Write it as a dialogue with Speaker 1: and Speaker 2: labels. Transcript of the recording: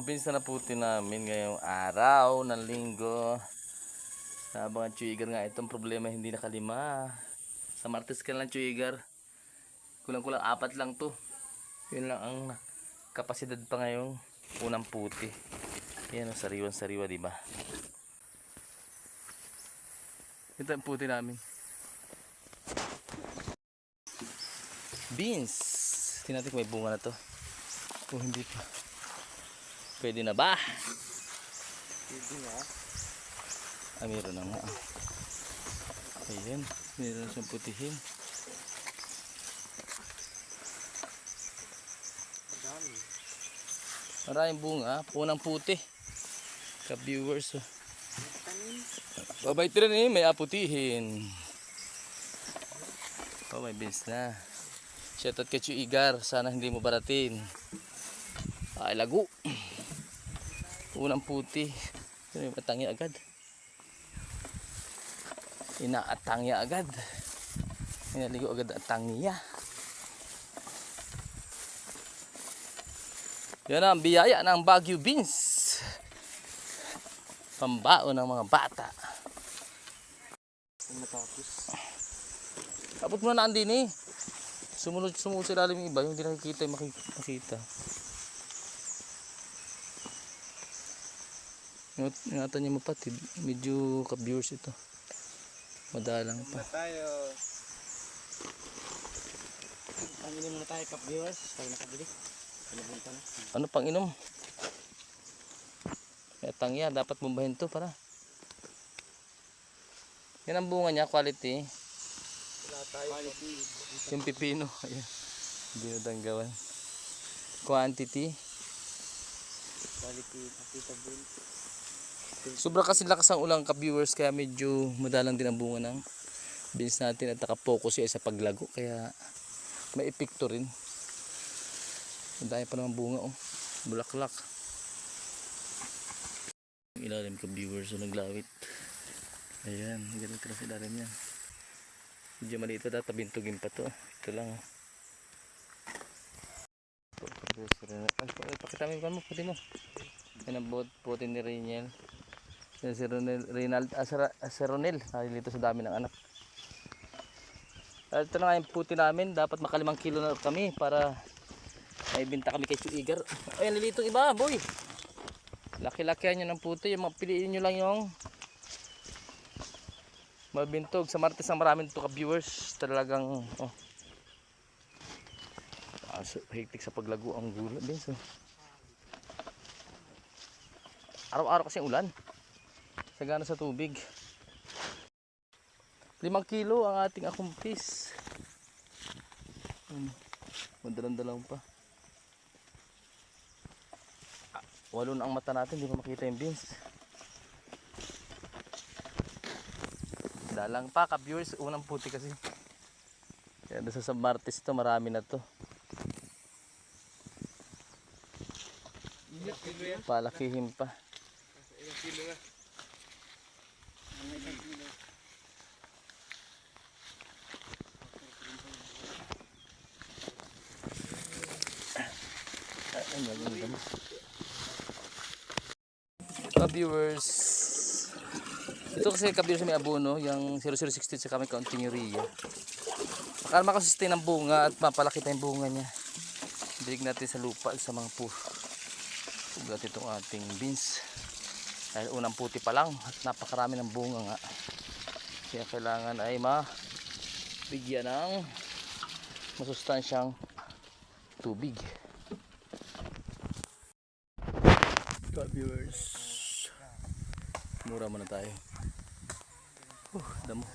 Speaker 1: Pinsa na puti namin ngayong araw ng linggo. Habang ang Chuigar nga itong problema hindi nakalima. Sa Martes ka lang Chuigar. Kulang-kulang apat lang to. Yun lang ang kapasidad pa ngayong unang puti. Yan ang sariwan-sariwa, di ba? Ito ang puti namin. Beans. Tingnan may bunga na to. Kung hindi pa. Pwede na ba?
Speaker 2: Pwede nga.
Speaker 1: Ah, meron na nga. Ayan, meron na siyang putihin.
Speaker 2: Madami.
Speaker 1: Maraming bunga, punang puti. Ka-viewers. Babay tira ni, may aputihin. Oh, may beans na. Shoutout kay Chu Igar, sana hindi mo baratin. Ay, lago. Unang puti. Yung matangi agad. Inaatangya agad. Inaligo agad ang tangya. Yan ang biyaya ng Baguio Beans. Pambao ng mga bata.
Speaker 2: Kung natapos.
Speaker 1: Abot mo na andin eh. Sumunod, sumunod sa ilalim yung iba, yung hindi nakikita, yung maki- makita. Ingat- Ingatan niyo mapatid. Medyo ka-viewers ito. Madalang pa.
Speaker 2: Na tayo. Pamili muna tayo kap viewers. Pag nakabili. Na.
Speaker 1: Ano pang inom? May tangya, dapat bumbahin to para. Yan ang bunga niya, quality.
Speaker 2: Tayo. Quality.
Speaker 1: Yung pipino. Ayan. Hindi nadanggawan. Quantity.
Speaker 2: Quality. Profitable.
Speaker 1: Sobra kasi lakas ang ulang ka-viewers kaya medyo madalang din ang bunga ng beans natin at nakapokus siya sa paglago kaya may epekto rin. Dami pa naman bunga oh. Bulaklak. Ilalim ka-viewers so naglawit. Ayan, ganito na sa ilalim yan. Medyo maliit pa data bintugin pa to. Ito lang oh. Ka-viewers, Ay, pakita mo yung mo, puti mo. Yan ang bot, ni Riniel. Yan si Ronel, Rinald, ah, si Ra- ah, si Ronel, nalilito sa dami ng anak. At ito na nga yung puti namin, dapat makalimang kilo na kami para may binta kami kay Chuigar. Ayan, nilitong iba, boy. Laki-laki yan ng puti, yung piliin nyo lang yung mabintog. Sa Martes ang maraming to ka-viewers, talagang, oh. Ah, so, higtik sa paglago ang gula din. So. Araw-araw kasi ulan. Sagana sa tubig. Limang kilo ang ating akumpis. Um, Madalang-dalang pa. Ah, Walo na ang mata natin, hindi pa makita yung beans. Dalang pa, ka-viewers, unang puti kasi. Kaya doon sa Martes ito, marami na to. Palakihin pa.
Speaker 2: Ilang kilo na? Mga isang kilo.
Speaker 1: Ay, maganda mo. Ka-viewers. Ito kasi ka-viewers may abono, yung 0060 sa kami kaunting urea. Para makasustain ang bunga at mapalaki tayong bunga niya. Dilig natin sa lupa sa mga pu. Ugat itong ating beans. Dahil unang puti pa lang at napakarami ng bunga nga. Kaya kailangan ay ma bigyan ng masustansyang tubig. Ka viewers. Mura muna tayo. Uh, damo.